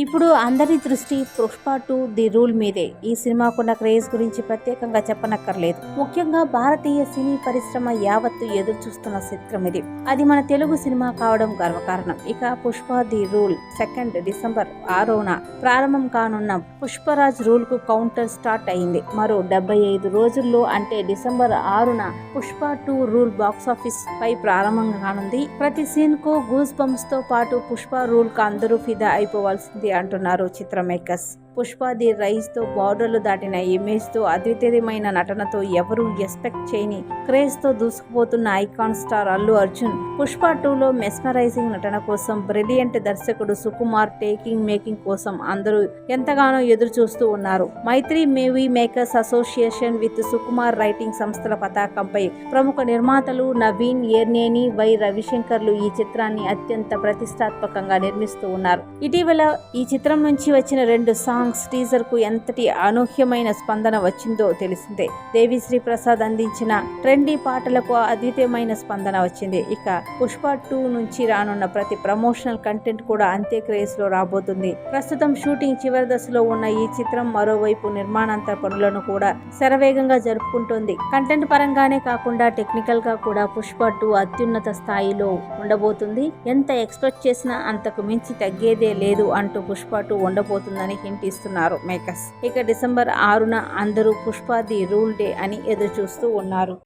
ఇప్పుడు అందరి దృష్టి పుష్ప టు ది రూల్ మీదే. ఈ సినిమాకున్న క్రేజ్ గురించి ప్రత్యేకంగా చెప్పనక్కర్లేదు. ముఖ్యంగా భారతీయ సినీ పరిశ్రమ యావత్తు ఎదురు చూస్తున్న చిత్రం ఇది. అది మన తెలుగు సినిమా కావడం గర్వకారణం. ఇక Pushpa the rule second December Aaron ప్రారంభం కానున్న పుష్పరాజ్ రూల్కు కౌంటర్ స్టార్ట్ అయింది. మరో డెబ్బై ఐదు రోజుల్లో అంటే డిసెంబర్ ఆరున Pushpa two rule box office పై ప్రారంభం కానుంది. ప్రతి సీన్కు గూస్ బంప్స్తో పాటు పుష్ప రూల్కు అందరూ ఫిదా అయిపోవాల్సింది. అంటున్నారు చిత్ర మేకర్స్ పుష్పాది రైస్తో బార్డర్లు దాటిన ఇమేజ్తో అద్వితీయమైన నటనతో ఎవరూ ఎక్స్పెక్ట్ చేయని క్రేజ్తో దూసుకుపోతున్న ఐకాన్ స్టార్ అల్లు అర్జున్. పుష్ప టూలో మెస్మరైజింగ్ నటన కోసం బ్రిలియంట్ దర్శకుడు సుకుమార్ టేకింగ్ మేకింగ్ కోసం అందరూ ఎంతగానో ఎదురు చూస్తూ ఉన్నారు. Mythri movie makers association with Sukumar writing సంస్థల పతాకంపై ప్రముఖ నిర్మాతలు నవీన్ ఎర్నేని వై రవిశంకర్లు ఈ చిత్రాన్ని అత్యంత ప్రతిష్టాత్మకంగా నిర్మిస్తూ ఉన్నారు. ఇటీవల ఈ చిత్రం నుంచి వచ్చిన రెండు సాంగ్స్ టీజర్కు ఎంతటి అనూహ్యమైన స్పందన వచ్చిందో తెలిసిందే. దేవిశ్రీ ప్రసాద్ అందించిన ట్రెండీ పాటలకు అద్వితీయమైన స్పందన వచ్చింది. ఇక పుష్ప టూ నుంచి రానున్న ప్రతి ప్రమోషనల్ కంటెంట్ కూడా అంతే క్రేజ్లో రాబోతుంది. ప్రస్తుతం షూటింగ్ చివరి దశలో ఉన్న ఈ చిత్రం మరోవైపు నిర్మాణాంతర పనులను కూడా శరవేగంగా జరుపుకుంటోంది. కంటెంట్ పరంగానే కాకుండా టెక్నికల్గా కూడా పుష్ప టూ అత్యున్నత స్థాయిలో ఉండబోతుంది. ఎంత ఎక్స్పెక్ట్ చేసినా అంతకు మించి తగ్గేదే లేదు అంటూ పుష్ప టూ ఉండబోతుందని హింట్ ఇస్తున్నారు మేకర్స్. ఇక డిసెంబర్ ఆరున అందరూ పుష్ప ది రూల్ డే అని ఎదురు చూస్తూ ఉన్నారు.